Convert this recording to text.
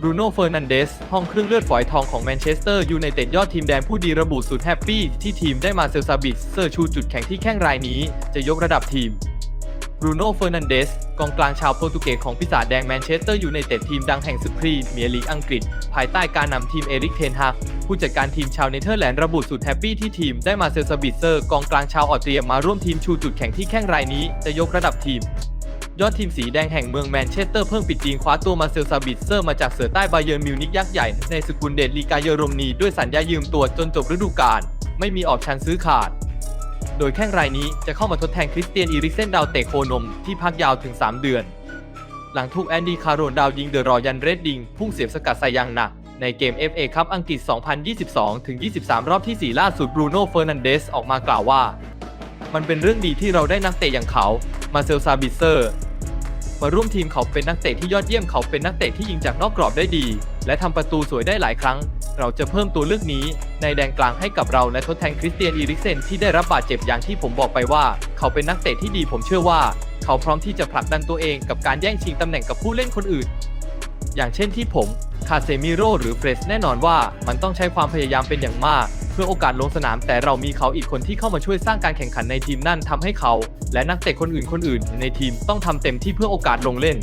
บรูโน่เฟอร์นันเดสห้องเครื่องเลือดฝอยทองของแมนเชสเตอร์ยูไนเต็ดยอดทีมแดงผู้ดีระบุสุดแฮปปี้ที่ทีมได้มาเซลซาบิสเซอร์ชูจุดแข็งที่แข้งรายนี้จะยกระดับทีมบรูโน่เฟอร์นันเดสกองกลางชาวโปรตุเกสของปีศาจแดงแมนเชสเตอร์ยูไนเต็ดทีมดังแห่งศึกพรีเมียร์ลีกอังกฤษ ภายใต้การนำทีมเอริกเทนฮากผู้จัดการทีมชาวเนเธอร์แลนด์ระบุสุดแฮปปี้ที่ทีมได้มาเซลซาบิสเซอร์กองกลางชาวออสเตรียมาร่วมทีมชูจุดแข็งที่แข้งรายนี้จะยกระดับทีม ยอดทีมสีแดงแห่งเมืองแมนเชสเตอร์เพิ่งปิดจีนคว้าตัวมาเซลซาบิเซอร์มาจากเสือใต้บาเยิร์นมิวนิกยักษ์ใหญ่ในสกุลเดชลีกาเยอรมนีด้วยสัญญายืมตัวจนจบฤดูกาลไม่มีออกชันซื้อขาด โดยแข้งรายนี้จะเข้ามาทดแทนคริสเตียนอีริกเซนดาวเตะโคนมที่พักยาวถึง 3 เดือน หลังถูกแอนดี้คาร์โรนดาวยิงเดอะรอยันเรดดิงพุ่งเสียบสกัดใส่ยางหนักในเกม FA คัพอังกฤษ 2022-23 รอบที่ 4 ล่าสุดบรูโน่เฟอร์นันเดสออกมากล่าวว่า มันเป็นเรื่องดีที่เราได้นักเตะอย่างเขา มาเซลซาบิเซอร์ มาร่วมทีมเขาเป็นนักเตะที่ยอดเยี่ยมเขาเป็นนักเตะที่ยิงจากนอกกรอบได้ดี และทำประตูสวยได้หลายครั้ง เราจะเพิ่มตัวเลือกนี้ ในแดนกลางให้กับเราและทดแทนคริสเตียนอีริกเซนที่ได้รับบาดเจ็บอย่างที่ผมบอกไปว่า เขาเป็นนักเตะที่ดีผมเชื่อว่า เขาพร้อมที่จะผลักดันตัวเองกับการแย่งชิงตำแหน่งกับผู้เล่นคนอื่น อย่างเช่นที่ผมคาเซมิโร่หรือเฟรสแน่นอนว่ามันต้องใช้ความพยายามเป็นอย่างมาก เพื่อโอกาสลงสนาม แต่เรามีเขาอีกคนที่เข้ามาช่วยสร้างการแข่งขันในทีมนั่นทำให้เขา และนักเตะคนอื่นคนอื่นในทีมต้องทำเต็มที่เพื่อโอกาสลงเล่น